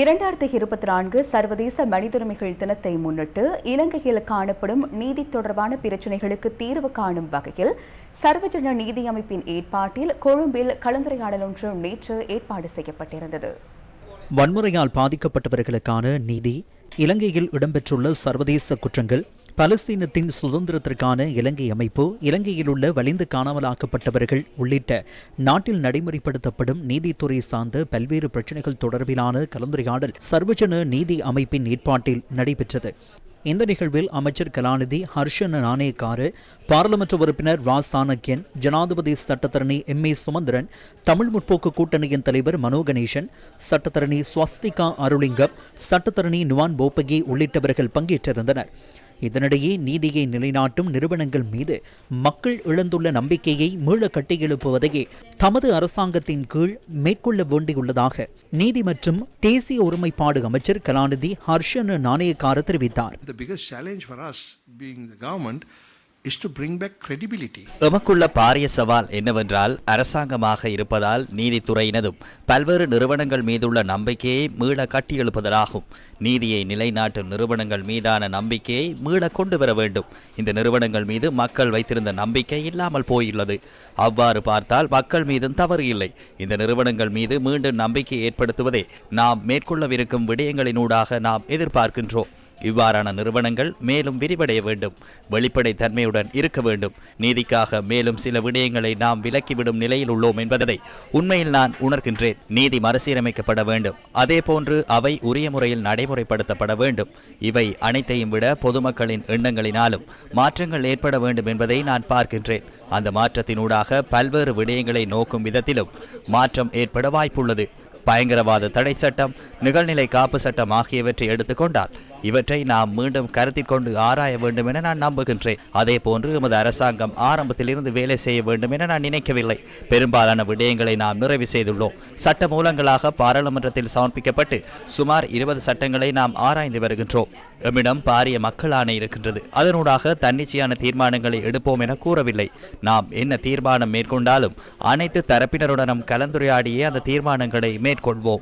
இரண்டாயிரத்தி இருபத்தி நான்கு சர்வதேச மனிதுரிமைகள் தினத்தை முன்னிட்டு இலங்கையில் காணப்படும் நீதி தொடர்பான பிரச்சினைகளுக்கு தீர்வு காணும் வகையில் சர்வஜன நீதி அமைப்பின் ஏற்பாட்டில் கொழும்பில் கலந்துரையாடல் ஒன்று நேற்று ஏற்பாடு செய்யப்பட்டிருந்தது. வன்முறையால் பாதிக்கப்பட்டவர்களுக்கான நீதி இலங்கையில் இடம்பெற்றுள்ள சர்வதேச குற்றங்கள் பலஸ்தீனத்தின் சுதந்திரத்திற்கான இலங்கை அமைப்பு இலங்கையில் உள்ள வலிந்து காணாமலாக்கப்பட்டவர்கள் உள்ளிட்ட நாட்டில் நடைமுறைப்படுத்தப்படும் நீதித்துறை சார்ந்த பல்வேறு பிரச்சினைகள் தொடர்பிலான கலந்துரையாடல் சர்வஜன நீதி அமைப்பின் ஏற்பாட்டில் நடைபெற்றது. இந்த நிகழ்வில் அமைச்சர் கலாநிதி ஹர்ஷன நாணயக்காரு பாராளுமன்ற உறுப்பினர் ரா சாணக்கியன் ஜனாதிபதி சட்டத்தரணி எம். ஏ. சுமந்திரன் தமிழ் முற்போக்கு கூட்டணியின் தலைவர் மனோ கணேசன் சட்டத்தரணி ஸ்வஸ்திகா அருளிங்கம் சட்டத்தரணி நுவான் போப்பகி உள்ளிட்டவர்கள் பங்கேற்றிருந்தனர். இதனிடையே நீதியை நிலைநாட்டும் நிறுவனங்கள் மீது மக்கள் இழந்துள்ள நம்பிக்கையை மீள கட்டியெழுப்புவதையே தமது அரசாங்கத்தின் கீழ் மேற்கொள்ள வேண்டியுள்ளதாக நீதி மற்றும் தேசிய ஒருமைப்பாடு அமைச்சர் கலாநிதி ஹர்ஷன் நாணயக்கார தெரிவித்தார். Is to bring back credibility. எமக்குள்ள பாரிய சவால் என்னவென்றால் அரசாங்கமாக இருப்பதால் நீதித்துறையினதும் பல்வேறு நிறுவனங்கள் மீதுள்ள நம்பிக்கையை மீள கட்டியெழுப்பதாகும் நீதியை நிலைநாட்டும் நிறுவனங்கள் மீதான நம்பிக்கையை மீள கொண்டு வர வேண்டும். இந்த நிறுவனங்கள் மீது மக்கள் வைத்திருந்த நம்பிக்கை இல்லாமல் போயுள்ளது. அவ்வாறு பார்த்தால் மக்கள் மீதும் தவறு இல்லை. இந்த நிறுவனங்கள் மீது மீண்டும் நம்பிக்கை ஏற்படுத்துவதே நாம் மேற்கொள்ளவிருக்கும் விடயங்களினூடாக நாம் எதிர்பார்க்கின்றோம். இவ்வாறான நிறுவனங்கள் மேலும் விரிவடைய வேண்டும் வெளிப்படை தன்மையுடன் இருக்க வேண்டும். நீதிக்காக மேலும் சில விடயங்களை நாம் விலக்கிவிடும் நிலையில் உள்ளோம் என்பதை உண்மையில் நான் உணர்கின்றேன். நீதி மறுசீரமைக்கப்பட வேண்டும். அதே போன்று அவை உரிய முறையில் நடைமுறைப்படுத்தப்பட வேண்டும். இவை அனைத்தையும் விட பொதுமக்களின் எண்ணங்களினாலும் மாற்றங்கள் ஏற்பட வேண்டும் என்பதை நான் பார்க்கின்றேன். அந்த மாற்றத்தினூடாக பல்வேறு விடயங்களை நோக்கும் விதத்திலும் மாற்றம் ஏற்பட வாய்ப்புள்ளது. பயங்கரவாத தடை சட்டம் நிகழ்நிலை காப்பு சட்டம் ஆகியவற்றை எடுத்துக்கொண்டால் இவற்றை நாம் மீண்டும் கருத்தில் கொண்டு ஆராய வேண்டும் என நான் நம்புகின்றேன். அதே போன்று எமது அரசாங்கம் ஆரம்பத்திலிருந்து வேலை செய்ய வேண்டும் என நான் நினைக்கவில்லை. பெரும்பாலான விடயங்களை நாம் நிறைவு செய்துள்ளோம். சட்ட மூலங்களாக பாராளுமன்றத்தில் சமர்ப்பிக்கப்பட்டு சுமார் இருபது சட்டங்களை நாம் ஆராய்ந்து வருகின்றோம். எம்மிடம் பாரிய மக்கள் ஆணை இருக்கின்றது. அதனூடாக தன்னிச்சையான தீர்மானங்களை எடுப்போம் என கூறவில்லை. நாம் என்ன தீர்மானம் மேற்கொண்டாலும் அனைத்து தரப்பினருடனும் கலந்துரையாடியே அந்த தீர்மானங்களை மேற்கொள்வோம்.